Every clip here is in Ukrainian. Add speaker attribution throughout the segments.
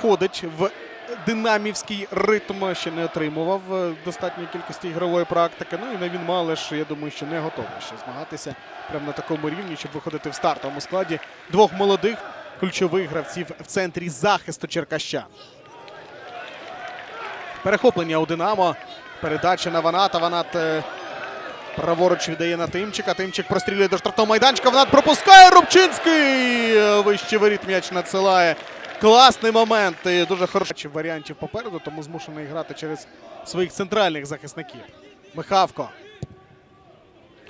Speaker 1: входить в динамівський ритм, ще не отримував е, достатньої кількості ігрової практики. Ну і не він Малиш, я думаю, що не готовий ще змагатися прямо на такому рівні, щоб виходити в стартовому складі двох молодих ключових гравців в центрі захисту Черкаща. Перехоплення у Динамо. Передача на Ваната. Ванат е, праворуч віддає на Тимчика. Тимчик прострілює до штрафного майданчика. Ванат пропускає Рубчинський. Вище воріт м'яч надсилає. Класний момент. І дуже хороший варіантів попереду, тому змушений грати через своїх центральних захисників. Михавко.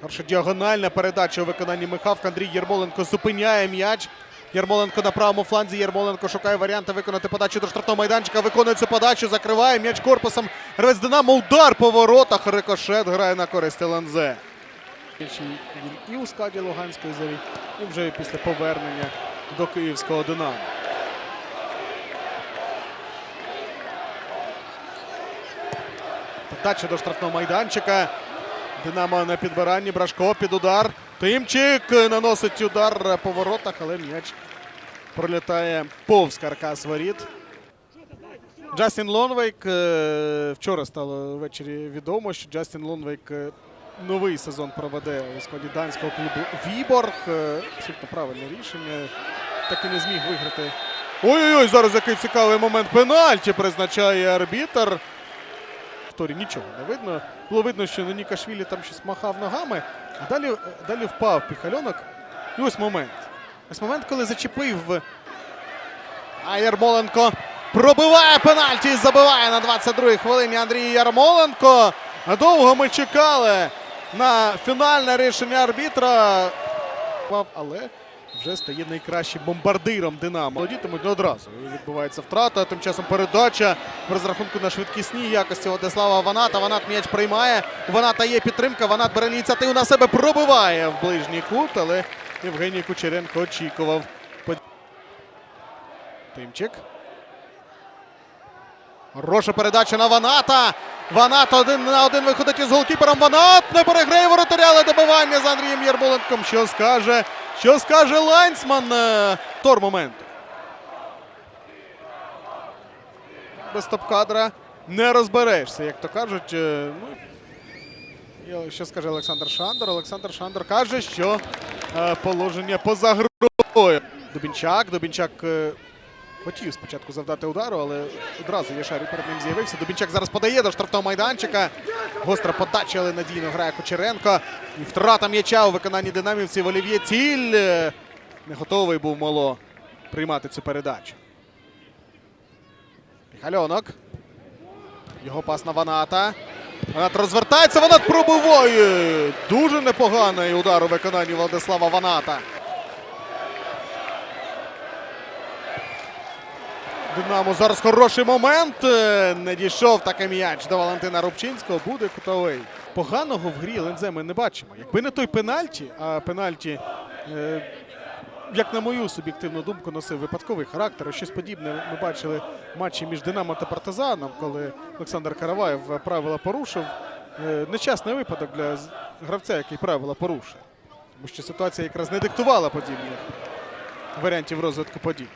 Speaker 1: Хороша діагональна передача у виконанні Михавка. Андрій Єрмоленко зупиняє м'яч. Єрмоленко на правому фланзі. Єрмоленко шукає варіанти виконати подачу до штрафного майданчика. Виконує цю подачу, закриває м'яч корпусом. Гравець Динамо. Удар по воротах. Рикошет грає на користь ЛНЗ. Він і у складі Луганської зорі, і вже після повернення до київського Динамо. Подача до штрафного майданчика. Динамо на підбиранні. Брашко під удар. Тимчик наносить удар по воротах, але м'яч пролітає повз каркас воріт. Джастін Лонвейк. е, Вчора стало ввечері відомо, що Джастін Лонвейк е, новий сезон проведе у складі данського клубу Віборг. Е, Абсолютно правильне рішення. Так і не зміг виграти. Ой-ой-ой, зараз який цікавий момент. Пенальті призначає арбітр. Повторі нічого не видно. Було видно, що Нікашвілі там щось махав ногами, а далі, далі впав піхальонок. І ось момент. Ось момент, коли зачепив. А Ярмоленко пробиває пенальті і забиває на 22-й хвилині Андрій Ярмоленко. Довго ми чекали на фінальне рішення арбітра. Але вже стає найкращим бомбардиром Динамо. Володітимуть одразу. Відбувається втрата. Тим часом передача в розрахунку на швидкісній якості Владислава Ваната. Ванат м'яч приймає. Ваната є підтримка. Ванат бере ініціативу на себе, пробиває в ближній кут, але Євгеній Кучеренко очікував. Тимчик. Хороша передача на Ваната. Ванат один на один виходить із голкіпером. Ванат не переграє воротаря, але добивання з Андрієм Єрмоленком. Що скаже? Що скаже Лайнсман? Е, Тор моменту. Без топ-кадра не розберешся, як то кажуть. Е, Ну, що скаже Олександр Шандор? Олександр Шандор каже, що е, положення поза грою. Дубінчак. Дубінчак хотів спочатку завдати удару, але одразу Яшарі перед ним з'явився. Дубінчак зараз подає до штрафного майданчика. Гостра подача, але надійно грає Кучеренко. І втрата м'яча у виконанні динамівців Олів'є Ціль. Не готовий був Моло приймати цю передачу. Міхальонок. Його пас на Ваната. Ванат розвертається, Ванат пробиває. Дуже непоганий удар у виконанні Владислава Ваната. Динамо зараз хороший момент. Е, Не дійшов такий м'яч до Валентина Рубчинського. Буде кутовий. Поганого в грі ЛНЗ ми не бачимо. Якби не той пенальті, а пенальті, е, як на мою суб'єктивну думку, носив випадковий характер. Щось подібне ми бачили в матчі між Динамо та Партизаном, коли Олександр Караваєв правила порушив. Е, Нещасний випадок для гравця, який правила порушив. Тому що ситуація якраз не диктувала подібних варіантів розвитку подій.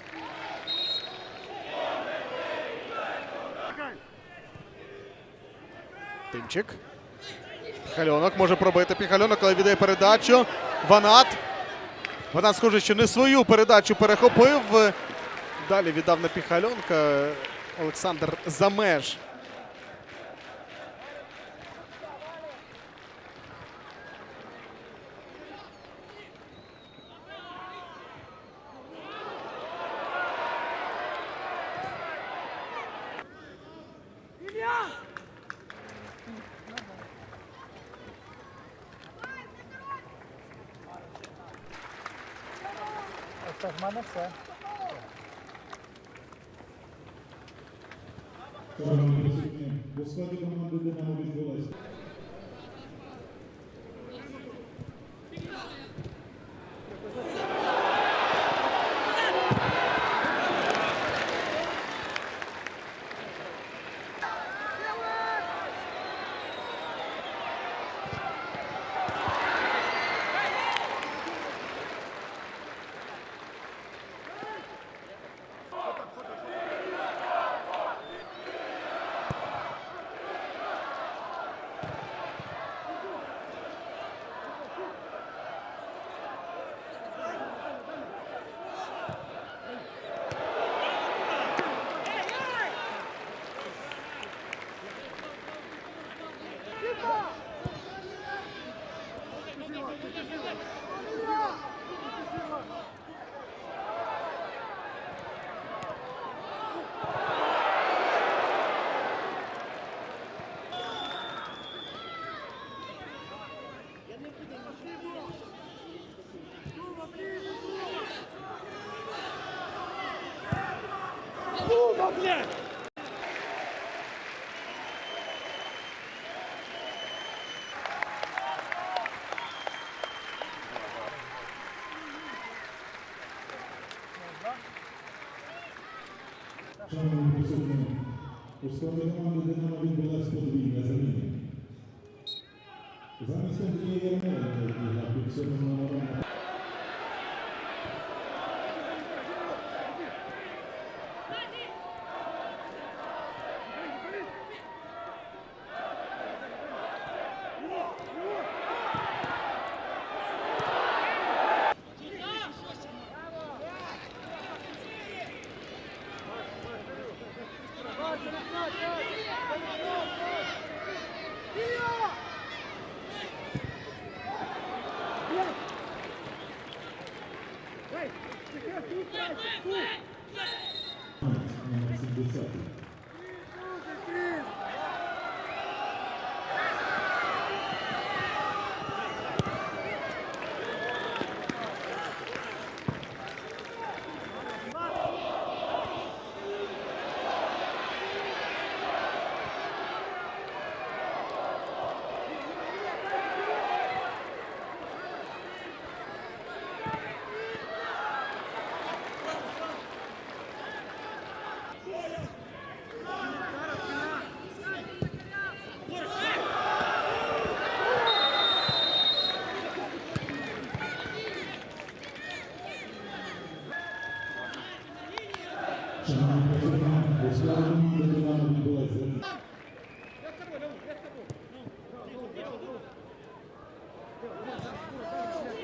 Speaker 1: Тимчик. Піхальонок може пробити Піхальонок, але віддає передачу. Ванат. Ванат, схоже, що не свою передачу перехопив. Далі віддав на Піхальонка. Олександр Замеж.
Speaker 2: Це в мене все.
Speaker 3: Шановні присутні, у складі команди «Динамо» відбулася Шановні присутні, у складі команди Динамо відбулась подвійна заміна. Замість Андрія Ярмоленка, який грав під сьомим номером номер 70. Шановні присутні, у Thank you.